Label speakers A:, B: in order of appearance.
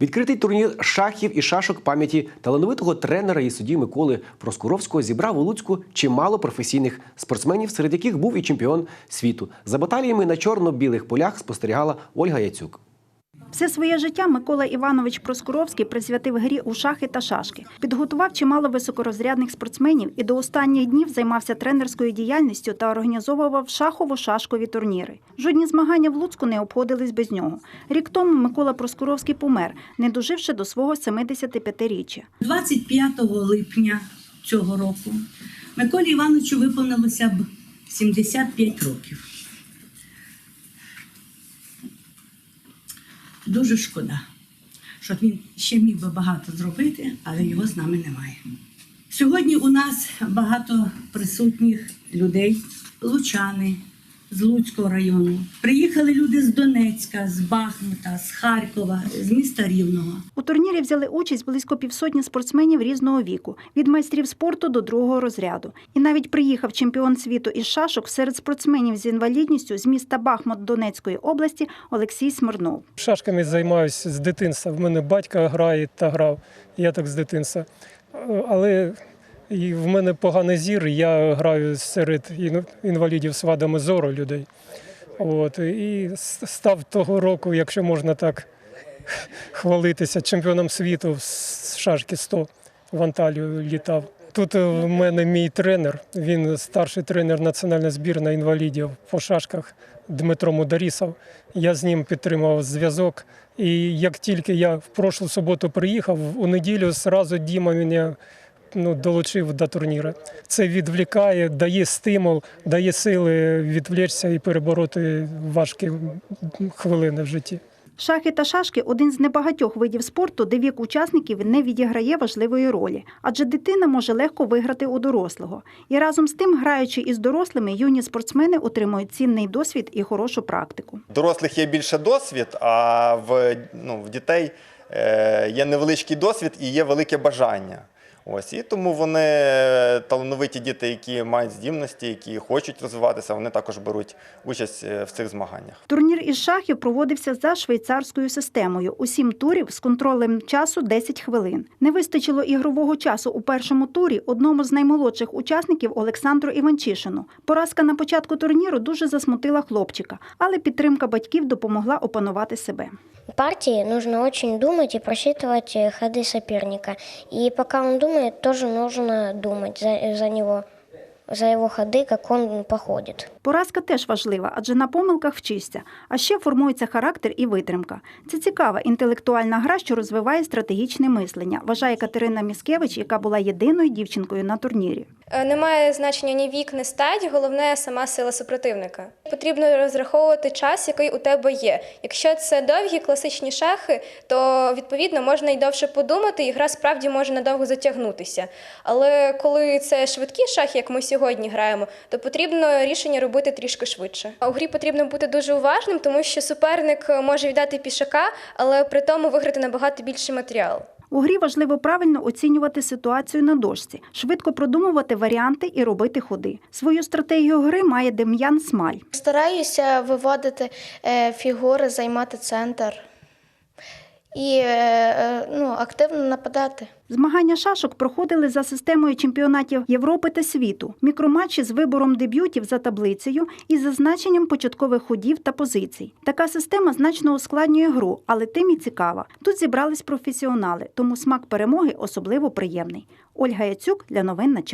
A: Відкритий турнір шахів і шашок пам'яті талановитого тренера і судді Миколи Проскуровського зібрав у Луцьку чимало професійних спортсменів, серед яких був і чемпіон світу. За баталіями на чорно-білих полях спостерігала Ольга Яцюк.
B: Все своє життя Микола Іванович Проскуровський присвятив грі у шахи та шашки. Підготував чимало високорозрядних спортсменів і до останніх днів займався тренерською діяльністю та організовував шахово-шашкові турніри. Жодні змагання в Луцьку не обходились без нього. Рік тому Микола Проскуровський помер, не доживши до свого 75-річчя.
C: 25 липня цього року Миколі Івановичу виповнилося б 75 років. Дуже шкода, що він ще міг би багато зробити, але його з нами немає. Сьогодні у нас багато присутніх людей, лучани з Луцького району. Приїхали люди з Донецька, з Бахмута, з Харкова, з міста Рівного.
B: У турнірі взяли участь близько півсотні спортсменів різного віку, від майстрів спорту до другого розряду. І навіть приїхав чемпіон світу із шашок серед спортсменів з інвалідністю з міста Бахмут Донецької області Олексій Смирнов.
D: Шашками займаюся з дитинства. В мене батько грає та грав. Я так з дитинства. Е, Але і в мене поганий зір, я граю серед інвалідів з вадами зору людей. От, і став того року, якщо можна так хвалитися, чемпіоном світу з шашки 100 в Анталію літав. Тут в мене мій тренер, він старший тренер національної збірної інвалідів по шашках Дмитро Мударісов. Я з ним підтримував зв'язок. І як тільки я в прошлу суботу приїхав, у неділю зразу Діма мене ну, долучив до турніру. Це відвлікає, дає стимул, дає сили відвлечься і перебороти важкі хвилини в житті.
B: Шахи та шашки один з небагатьох видів спорту, де вік учасників не відіграє важливої ролі, адже дитина може легко виграти у дорослого. І разом з тим, граючи із дорослими, юні спортсмени отримують цінний досвід і хорошу практику.
E: дорослих є більше досвід, а в, ну, в дітей е, є невеличкий досвід і є велике бажання. Ось і тому вони талановиті діти, які мають здібності, які хочуть розвиватися, вони також беруть участь е, в цих змаганнях.
B: Турнір із шахів проводився за швейцарською системою. У сім турів з контролем часу 10 хвилин. Не вистачило ігрового часу у першому турі одному з наймолодших учасників Олександру Іванчишину. Поразка на початку турніру дуже засмутила хлопчика, але підтримка батьків допомогла опанувати себе
F: В партии нужно очень думать и просчитывать э, ходы соперника. И пока он думает, тоже нужно думать за, за него, за его ходы, как он походит.
B: Поразка теж важлива, адже на помилках вчишся. А ще формується характер і витримка. Це цікава інтелектуальна гра, що розвиває стратегічне мислення, вважає Катерина Міскевич, яка була єдиною дівчинкою на турнірі.
G: Е, Немає значення ні вік, ні стать, головне сама сила супротивника. Потрібно розраховувати час, який у тебе є. Якщо це довгі класичні шахи, то відповідно можна й довше подумати, і гра справді може надовго затягнутися. Але коли це швидкі шахи, як ми сьогодні граємо, то потрібно рішення робити трішки швидше. У грі потрібно бути дуже уважним, тому що суперник може віддати пішака, але при тому виграти набагато більший матеріал.
B: У грі важливо правильно оцінювати ситуацію на дошці, швидко продумувати варіанти і робити ходи. Свою стратегію гри має Дем'ян Смаль.
H: Стараюся виводити е, фігури, займати центр і е, е, ну, активно нападати.
B: Змагання шашок проходили за системою чемпіонатів Європи та світу. Мікроматчі з вибором дебютів за таблицею і зазначенням початкових ходів та позицій. Така система значно ускладнює гру, але тим і цікава. Тут зібрались професіонали, тому смак перемоги особливо приємний. Ольга Яцюк для новин на час.